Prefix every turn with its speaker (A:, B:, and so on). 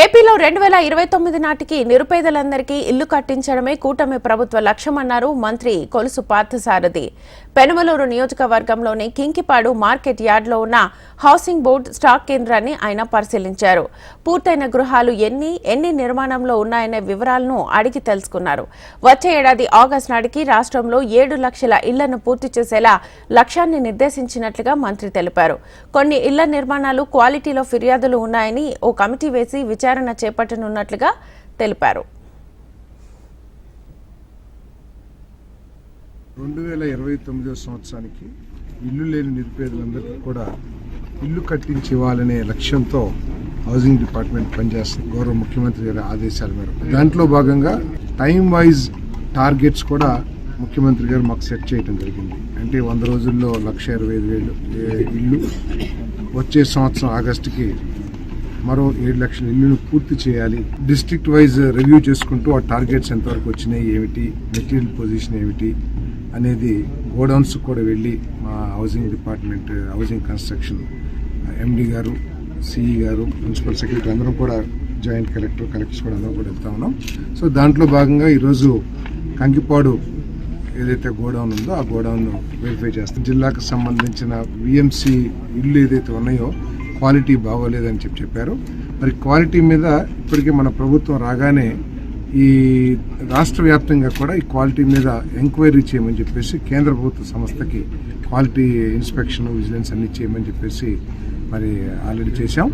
A: ఏపీలో రెండు వేల ఇరవై తొమ్మిది నాటికి నిరుపేదలందరికీ ఇల్లు కట్టించడమే కూటమి ప్రభుత్వ లక్ష్యమన్నారు మంత్రి కొలుసు పార్థసారథి. పెనమలూరు నియోజకవర్గంలోని కింకిపాడు మార్కెట్ యార్డ్లో ఉన్న హౌసింగ్ బోర్డు స్టాక్ కేంద్రాన్ని ఆయన పరిశీలించారు. పూర్తయిన గృహాలు ఎన్ని ఎన్ని నిర్మాణంలో ఉన్నాయనే వివరాలను అడిగి తెలుసుకున్నారు. వచ్చే ఏడాది ఆగస్టు నాటికి రాష్ట్రంలో ఏడు లక్షల ఇళ్ళను పూర్తి చేసేలా లక్ష్యాన్ని నిర్దేశించినట్లుగా మంత్రి తెలిపారు. కొన్ని ఇళ్ళ నిర్మాణాలు క్వాలిటీలో ఫిర్యాదులు ఉన్నాయని ఓ కమిటీ వేసి విచారణ చేపట్టనున్నట్లుగా తెలిపారు.
B: రెండు వేల ఇరవై తొమ్మిదో సంవత్సరానికి ఇల్లు లేని నిరుపేదలందరికీ కూడా ఇల్లు కట్టించి ఇవ్వాలనే లక్ష్యంతో హౌసింగ్ డిపార్ట్మెంట్ పనిచేస్తుంది. గౌరవ ముఖ్యమంత్రి గారి ఆదేశాల మేరకు. దాంట్లో భాగంగా టైం వైజ్ టార్గెట్స్ కూడా ముఖ్యమంత్రి గారు మాకు సెట్ చేయడం జరిగింది. అంటే వంద రోజుల్లో లక్ష ఇరవై ఐదు వేలు ఏ, ఇల్లు వచ్చే సంవత్సరం ఆగస్టుకి మరో ఏడు లక్షల ఇల్లును పూర్తి చేయాలి. డిస్ట్రిక్ట్ వైజ్ రివ్యూ చేసుకుంటూ ఆ టార్గెట్స్ ఎంతవరకు వచ్చినాయి ఏమిటి మెటీరియల్ పొజిషన్ ఏమిటి అనేది గోడౌన్స్ కూడా వెళ్ళి మా housing department housing construction MD గారు సిఈ గారు ప్రిన్సిపల్ సెక్రటరీ అందరం కూడా జాయింట్ కలెక్టర్ కలెక్టర్స్ కూడా అందరం కూడా వెళ్తా ఉన్నాం. సో దాంట్లో భాగంగా ఈరోజు కంకిపాడు ఏదైతే గోడౌన్ ఉందో ఆ గోడౌన్ వెరిఫై చేస్తాం. జిల్లాకు సంబంధించిన విఎంసి ఇల్లు ఏదైతే ఉన్నాయో క్వాలిటీ బాగోలేదని చెప్పి చెప్పారు. మరి క్వాలిటీ మీద ఇప్పటికే మన ప్రభుత్వం రాగానే ఈ రాష్ట్ర వ్యాప్తంగా కూడా ఈ క్వాలిటీ మీద ఎంక్వైరీ చేయమని చెప్పేసి కేంద్ర ప్రభుత్వ సంస్థకి క్వాలిటీ ఇన్స్పెక్షన్ విజిలెన్స్ అన్ని చేయమని చెప్పేసి మరి ఆల్రెడీ చేశాం.